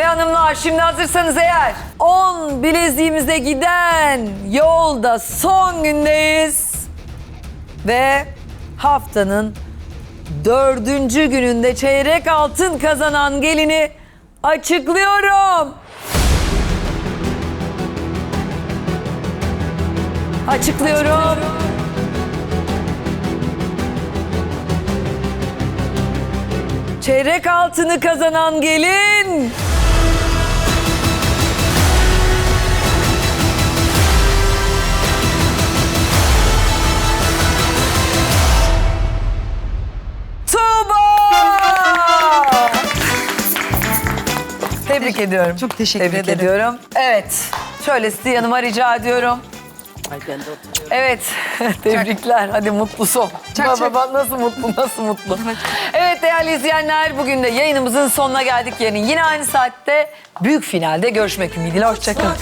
Ve hanımlar şimdi hazırsanız eğer 10 bileziğimize giden yolda son gündeyiz. Ve haftanın dördüncü gününde çeyrek altın kazanan gelini açıklıyorum. Açıklıyorum. Çeyrek altını kazanan gelin. Tebrik ediyorum. Çok teşekkür Tebrik ederim. ediyorum. Evet. Şöyle sizi yanıma rica ediyorum. Evet. Tebrikler. Hadi mutlu son. Çak, baba, çak. baba nasıl mutlu, nasıl mutlu. evet değerli izleyenler bugün de yayınımızın sonuna geldik. Yarın yine aynı saatte büyük finalde görüşmek ümidiyle. Hoşçakalın.